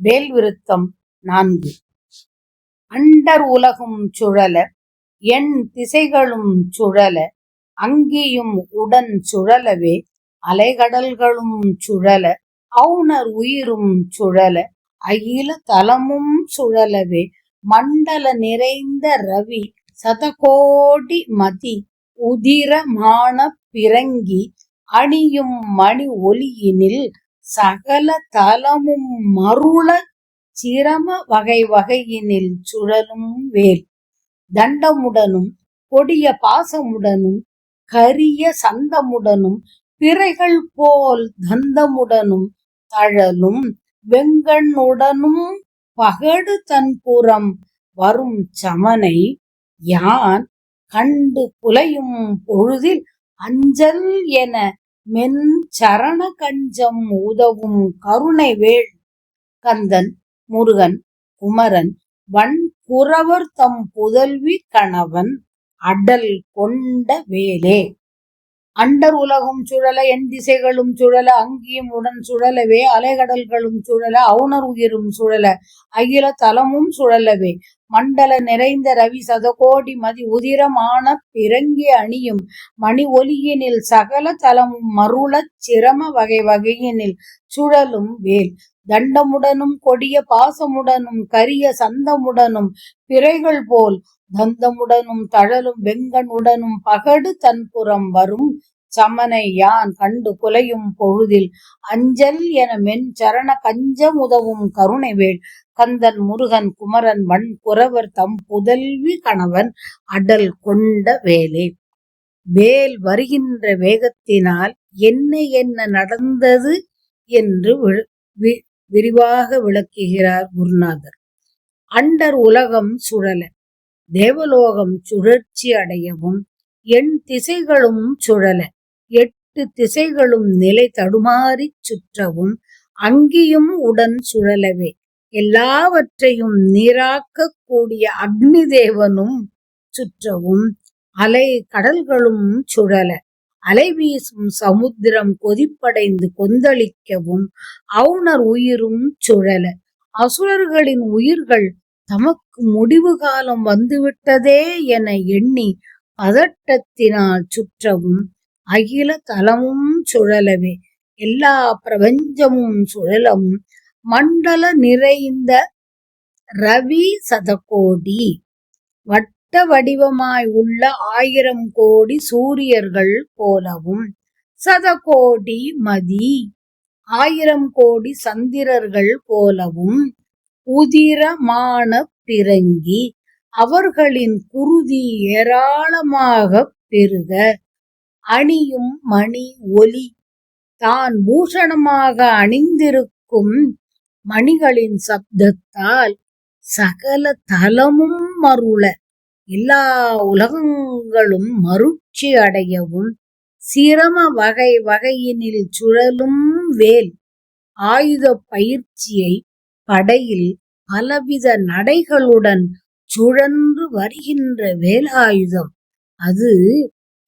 வேல் விருத்தம் நான்கு. அண்டர் உலகும் சுழல என் திசைகளும் சுழல அங்கியும் உடன் சுழலவே அலைகடல்களும் சுழல அவுணர் உயிரும் சுழல அகில தலமும் சுழலவே மண்டல நிறைந்த ரவி சதகோடி மதி உதிரமான பிறங்கி அணியும் மணி ஒளியினில் சகல தலமும் மருள சிரம வகை வகையினில் சுழலும் வேல். தண்டமுடனும் கொடிய பாசமுடனும் கரிய சந்தமுடனும் பிறைகள் போல் தந்தமுடனும் தழலும் வெங்கண்ணுடனும் பகடு தன்புறம் வரும் சமனை யான் கண்டு புலையும் பொழுதில் அஞ்சல் என மென் சரண கஞ்சம் உதவும் கருணை வேள் கந்தன் முருகன் குமரன் வன் குறவர் தம் புதல்வி கணவன் அடல் கொண்ட வேலே. அண்டர் உலகம் சுழல என் திசைகளும் சுழல அங்கியும் உடன் சுழலவே அலைகடல்களும் சுழல அவுணர் உயிரும் சுழல அகில தலமும் சுழலவே. மண்டல நிறைந்த ரவி சதகோடி மதி உதிரமான பிறங்கி அணியும் மணி ஒலியினில் சகல தலமும் மருளச் சிரம வகை வகையினில் சுழலும் வேல். தண்டமுடனும் கொடிய பாசமுடனும் கரிய சந்தமுடனும் பிறைகள் போல் தந்தமுடனும் தழலும் வெங்கனுடனும் பகடு தன்புறம் வரும் சமனை யான் கண்டு குலையும் பொழுதில். அஞ்சல் என மென் சரண கஞ்சம் உதவும் கருணைவேல் கந்தன் முருகன் குமரன் வன் குறவர் தம் புதல்வி கணவன் அடல் கொண்ட வேலே. வேல் வருகின்ற வேகத்தினால் என்ன என்ன நடந்தது என்று விரிவாக விளக்குகிறார் குருநாதர். அண்டர் உலகம் சுழல. தேவலோகம் சுழற்சி அடையவும் எண் திசைகளும் சுழல. எட்டு திசைகளும் நிலை தடுமாறிச் சுற்றவும் அங்கியும் உடன் சுழலவே. எல்லாவற்றையும் நீராக்கக் கூடிய அக்னி தேவனும் சுற்றவும் அலை கடல்களும் சுழல. அலை வீசும் சமுத்திரம் கொதிப்படைந்து கொந்தளிக்கவும் அவுணர் உயிரும் சுழல. அசுரர்களின் உயிர்கள் தமக்கு முடிவு காலம் வந்துவிட்டதே என எண்ணி பதட்டத்தினால் சுற்றவும் அகில தலமும் சுழலவே. எல்லா பிரபஞ்சமும் சுழலவும் மண்டல நிறைந்த ரவி சதகோடி. வட்ட வடிவமாய் உள்ள ஆயிரம் கோடி சூரியர்கள் போலவும் சதகோடி மதி. ஆயிரம் கோடி சந்திரர்கள் போலவும் உதிரமான பிறங்கி அவர்களின் குருதி ஏராளமாக பெருக. அணியும் மணி ஒலி தான் பூஷணமாக அணிந்திருக்கும் மணிகளின் சப்தத்தால் சகல தலமும் மருள. எல்லா உலகங்களும் மருட்சி அடையவும் சிரம வகை வகையினில் சுழலும் வேல். ஆயுத பயிற்சியை படையில் பலவித நடைகளுடன் சுழன்று வருகின்ற வேலாயுதம். அது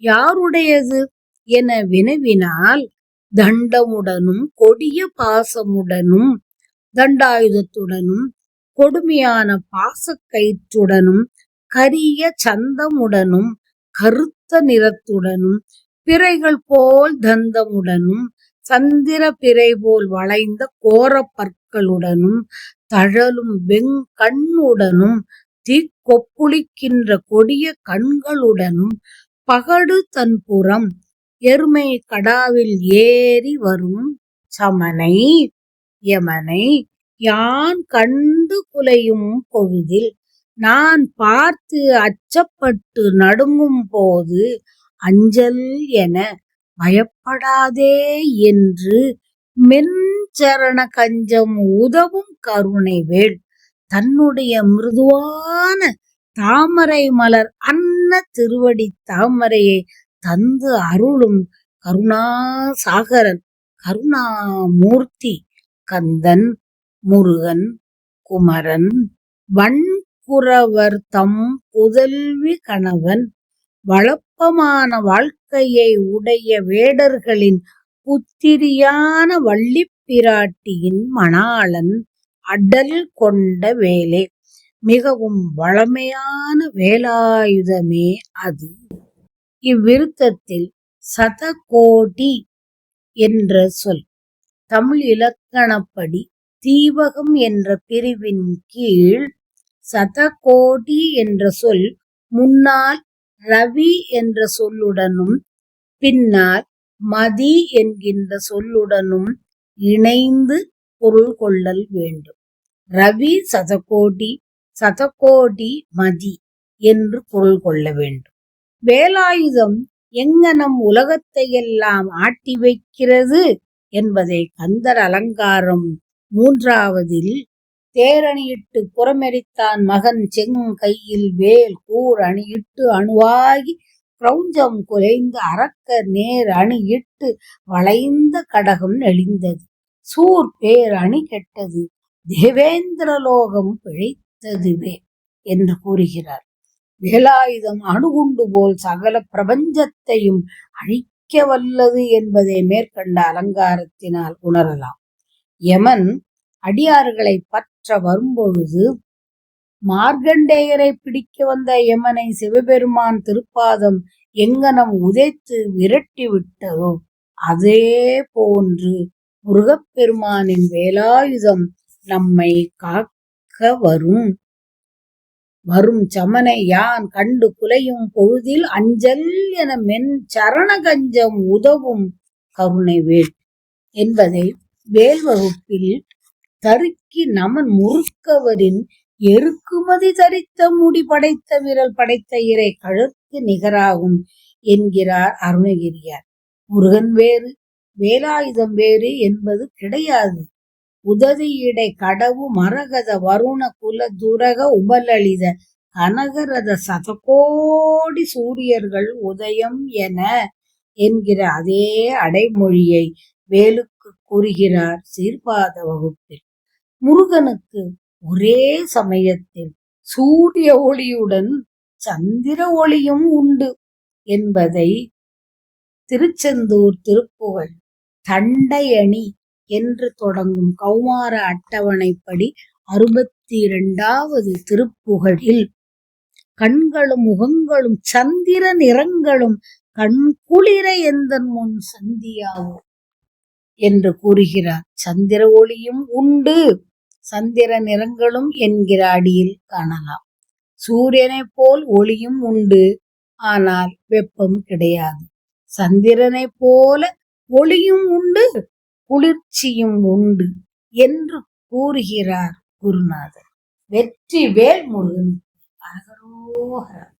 யாருடையது? என வினவினால் தண்டமுடனும் கொடிய பாசமுடனும் தண்டாயுதத்துடனும் கொடுமையான பாசக்கயிற்றுடனும் கரிய சந்தமுடனும் கருத்த நிறத்துடனும் பிறைகள் போல் தந்தமுடனும் சந்திர பிறை போல் வளைந்த கோரப்பற் பற்களுடனும் தழலும் வெங்கண்ணுடனும் தீக்கொப்புளிக்கின்ற கொடிய கண்களுடனும் பகடு தன்புறம் எருமை கடாவில் ஏறி வரும் சமனை யமனை யான் கண்டு குலையும் பொழுதில் நான் பார்த்து அச்சப்பட்டு நடுங்கும் போது அஞ்சல் என பயப்படாதே என்று மென் சரண கஞ்சம் உதவும் கருணை வேள். தன்னுடைய மிருதுவான தாமரை மலர் அன்ன திருவடி தாமரையை தந்து அருளும் கருணாசாகரன் கருணாமூர்த்தி கந்தன் முருகன் குமரன் வன்குறவர் தம் புதல்வி கணவன் வளப்பமான வாழ்க்கையை உடைய வேடர்களின் புத்திரியான வள்ளி பிராட்டியின் மணாளன் அடல் கொண்ட வேலை. மிகவும் வளமையான வேலாயுதமே அது. இவ்விருத்தத்தில் சதகோடி என்ற சொல் தமிழ் இலக்கணப்படி தீவகம் என்ற பிரிவின் கீழ் சதகோடி என்ற சொல் முன்னால் ரவி என்ற சொல்லுடனும் பின்னால் மதி என்கின்ற சொல்லுடனும் இணைந்து பொருள் கொள்ளல் வேண்டும். ரவி சதகோடி சதகோடி மதி என்று பொருள் கொள்ள வேண்டும். வேலாயுதம் எங்கனம் உலகத்தையெல்லாம் ஆட்டி வைக்கிறது என்பதை கந்தர் அலங்காரம் மூன்றாவதில் தேரணியிட்டு புறமெரித்தான் மகன் செங் கையில் வேல் கூர் அணியிட்டு அணுவாகி கிரௌஞ்சம் குலைந்து அறக்க நேர் அணியிட்டு வளைந்த கடகம் நெளிந்தது. சூர் பேர் அணி கெட்டது தேவேந்திர லோகம் பிழைத்ததுவே என்று கூறுகிறார். வேலாயுதம் அணுகுண்டு போல் சகல பிரபஞ்சத்தையும் அழிக்க வல்லது என்பதை மேற்கண்ட அலங்காரத்தினால் உணரலாம். யமன் அடியார்களை பற்ற வரும்பொழுது மார்கண்டேயரை பிடிக்க வந்த யமனை சிவபெருமான் திருப்பாதம் எங்கனம் உதைத்து விரட்டி விட்டதோ அதே போன்று முருகப்பெருமானின் வேலாயுதம் நம்மை காக்க வரும். வரும் சமனை யான் கண்டு குலையும் பொழுதில் அஞ்சல் என மென் சரண கஞ்சம் உதவும் கருணை வேல் என்பதை வேல் வகுப்பில் தருக்கி நமன் முறுக்கவரின் எருக்குமதி தரித்த முடி படைத்த விரல் படைத்த இறை கழுத்து நிகராகும் என்கிறார் அருணகிரியார். முருகன் வேறு வேலாயுதம் வேறு என்பது கிடையாது. உதவியிடை கடவு மரகத வருண குல துரக உபலளித கனகரத சதகோடி சூரியர்கள் உதயம் என என்கிற அதே அடைமொழியை வேலுக்கு கூறுகிறார் சீர்பாத வகுப்பில். முருகனுக்கு ஒரே சமயத்தில் சூரிய ஒளியுடன் சந்திர ஒளியும் உண்டு என்பதை திருச்செந்தூர் திருப்புகழ் தண்டையணி என்று தொடங்கும் கௌமார அட்டவணைப்படி அறுபத்தி இரண்டாவது திருப்புகழில் கண்களும் முகங்களும் சந்திர நிறங்களும் கண் குளிர எந்தன் முன் சந்தியாவோ என்று கூறுகிறார். சந்திர ஒளியும் உண்டு. சந்திர நிறங்களும் என்கிற அடியில் காணலாம். சூரியனைப் போல் ஒளியும் உண்டு ஆனால் வெப்பம் கிடையாது. சந்திரனைப் போல ஒளியும் உண்டு குளிர்ச்சியும் உண்டு என்று கூறுகிறார் குருநாதர். வெற்றி வேல் முருகன். அரகரோகரா